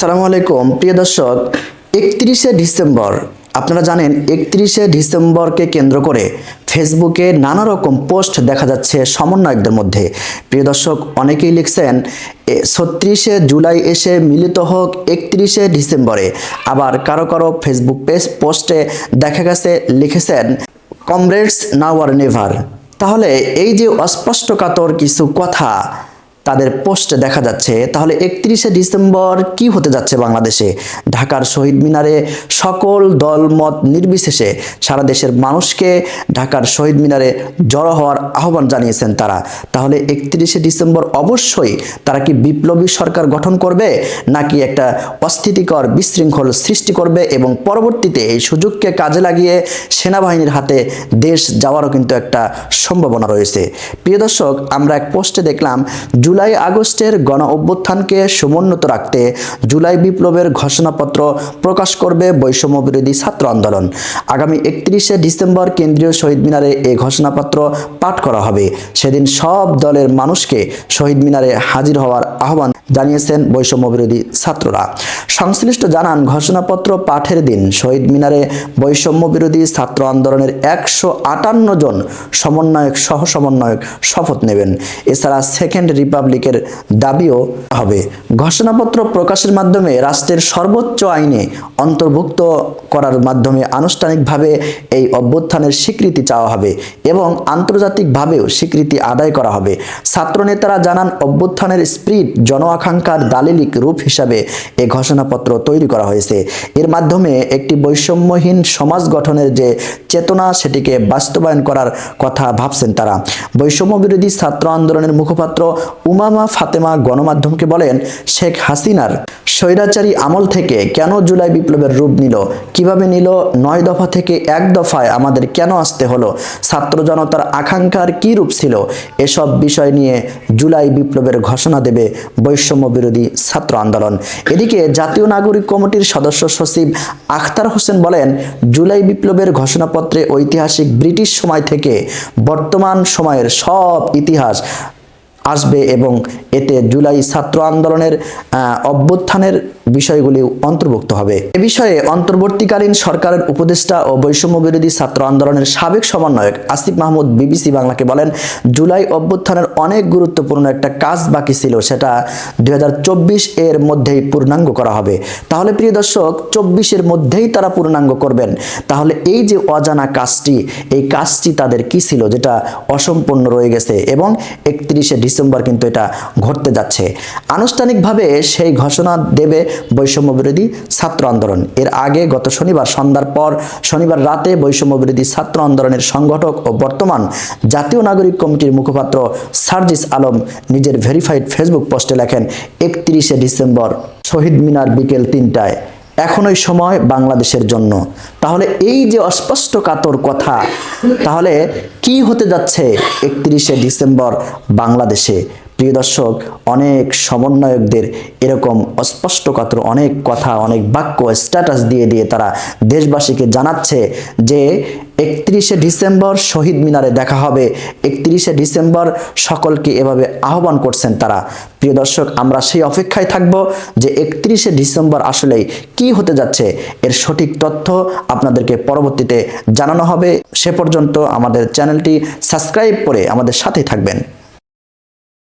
আসসালামু আলাইকুম, প্রিয় দর্শক, একত্রিশে ডিসেম্বর, আপনারা জানেন একত্রিশে ডিসেম্বরকে কেন্দ্র করে ফেসবুকে নানা রকম পোস্ট দেখা যাচ্ছে সমন্বয়কদের মধ্যে। প্রিয় দর্শক, অনেকেই লিখছেন ছত্রিশে জুলাই এসে মিলিত হোক একত্রিশে ডিসেম্বরে। আবার কারও কারও ফেসবুক পেজ পোস্টে দেখা গেছে, লিখেছেন, কমরেডস নাও আর নেভার। তাহলে এই যে অস্পষ্টকাতর কিছু কথা তাদের পোস্টে দেখা যাচ্ছে, তাহলে একত্রিশে ডিসেম্বর কি হতে যাচ্ছে বাংলাদেশে? ঢাকার শহীদ মিনারে সকল দলমত নির্বিশেষে সারা দেশের মানুষকে ঢাকার শহীদ মিনারে জড়ো হওয়ার আহ্বান জানিয়েছেন তারা। তাহলে একত্রিশে ডিসেম্বর অবশ্যই তারা কি বিপ্লবী সরকার গঠন করবে, নাকি একটা অস্থিতিকর বিশৃঙ্খল সৃষ্টি করবে এবং পরবর্তীতে এই সুযোগকে কাজে লাগিয়ে সেনাবাহিনীর হাতে দেশ যাওয়ারও কিন্তু একটা সম্ভাবনা রয়েছে? প্রিয় দর্শক, আমরা এক পোস্টে দেখলাম, জুলাই আগস্টের গণ অভ্যুত্থানকে সমুন্নত রাখতে জুলাই বিপ্লবের ঘোষণাপত্র প্রকাশ করবে বৈষম্য বিরোধী ছাত্র আন্দোলন। আগামী একত্রিশে ডিসেম্বর কেন্দ্রীয় শহীদ মিনারে এই ঘোষণাপত্র পাঠ করা হবে। সেদিন সব দলের মানুষকে শহীদ মিনারে হাজির হওয়ার আহ্বান জানিয়েছেন বৈষম্য বিরোধী ছাত্ররা। সংশ্লিষ্ট জানান, ঘোষণাপত্র পাঠের দিন শহীদ মিনারে বৈষম্য বিরোধী ছাত্র আন্দোলনের একশো আটান্ন জন সমন্বয়ক সহ সমন্বয়ক শপথ নেবেন। এছাড়া সেকেন্ড রিপাবলিকের দাবিও হবে। ঘোষণাপত্র প্রকাশের মাধ্যমে রাষ্ট্রের সর্বোচ্চ আইনে অন্তর্ভুক্ত করার মাধ্যমে আনুষ্ঠানিকভাবে এই অভ্যুত্থানের স্বীকৃতি চাওয়া হবে এবং আন্তর্জাতিকভাবেও স্বীকৃতি আদায় করা হবে। ছাত্রনেতারা জানান, অভ্যুত্থানের স্প্রিট জন আকাঙ্ক্ষার দালিলিক রূপ হিসাবে এই ঘোষণাপত্র তৈরি করা হয়েছে। এর মাধ্যমে একটি বৈষম্যহীন সমাজ গঠনের যে চেতনা, সেটিকে বাস্তবায়ন করার কথা ভাবছেন তারা। বৈষম্য বিরোধী ছাত্র আন্দোলনের মুখপাত্র উমামা ফাতেমা গণমাধ্যমকে বলেন, শেখ হাসিনার স্বৈরাচারী আমল থেকে কেন জুলাই বিপ্লবের রূপ নিল? কীভাবে নিল? নয় দফা থেকে এক দফায় আমাদের কেন আসতে হলো? ছাত্র জনতার আকাঙ্ক্ষার কি রূপ ছিল? এসব বিষয় নিয়ে জুলাই বিপ্লবের ঘোষণা দেবে বৈষম্য বিরোধী ছাত্র আন্দোলন। এদিকে জাতীয় নাগরিক কমিটির সদস্য সচিব আখতার হোসেন বলেন, জুলাই বিপ্লবের ঘোষণাপত্রে ঐতিহাসিক ব্রিটিশ সময় থেকে বর্তমান সময়ের সব ইতিহাস আসবে এবং এতে জুলাই ছাত্র আন্দোলনের অভ্যুত্থানের বিষয়গুলি অন্তর্ভুক্ত হবে। এ বিষয়ে অন্তর্বর্তীকালীন সরকারের উপদেষ্টা ও বৈষম্য বিরোধী ছাত্র আন্দোলনের সাবেক সমন্বয়ক আসিফ মাহমুদ বিবিসি বাংলাকে বলেন, জুলাই অভ্যুত্থানের অনেক গুরুত্বপূর্ণ একটা কাজ বাকি ছিল, সেটা দু হাজার চব্বিশ এর মধ্যেই পূর্ণাঙ্গ করা হবে। তাহলে প্রিয় দর্শক চব্বিশের মধ্যেই তারা পূর্ণাঙ্গ করবেন। তাহলে এই যে অজানা কাজটি, এই কাজটি তাদের কি ছিল, যেটা অসম্পূর্ণ রয়ে গেছে এবং একত্রিশে ডিসেম্বর কিন্তু এটা ঘটতে যাচ্ছে। আনুষ্ঠানিকভাবে সেই ঘোষণা দেবে বৈষম্য বিরোধী ছাত্র আন্দোলন। এর আগে গত শনিবার সন্ধ্যার পর শনিবার রাতে বৈষম্য বিরোধী ছাত্র আন্দোলনের সংগঠক ও বর্তমান জাতীয় নাগরিক কমিটির মুখপাত্র সার্জিস আলম নিজের ভেরিফাইড ফেসবুক পোস্টে লেখেন, একত্রিশে ডিসেম্বর শহীদ মিনার বিকেল তিনটায়। এখনই সময় বাংলাদেশের জন্য। তাহলে এই যে অস্পষ্ট কাতর কথা তাহলে কি হতে যাচ্ছে একত্রিশে ডিসেম্বর বাংলাদেশে? প্রিয় দর্শক, অনেক সমন্বয়কদের এরকম অস্পষ্টকাতর অনেক কথা, অনেক বাক্য স্ট্যাটাস দিয়ে দিয়ে তারা দেশবাসীকে জানাচ্ছে যে একত্রিশে ডিসেম্বর শহীদ মিনারে দেখা হবে। একত্রিশে ডিসেম্বর সকলকে এভাবে আহ্বান করছেন তারা। প্রিয় দর্শক, আমরা সেই অপেক্ষায় থাকব যে একত্রিশে ডিসেম্বর আসলেই কি হতে যাচ্ছে, এর সঠিক তথ্য আপনাদেরকে পরবর্তীতে জানানো হবে। সে পর্যন্ত আমাদের চ্যানেলটি সাবস্ক্রাইব করে আমাদের সাথেই থাকবেন।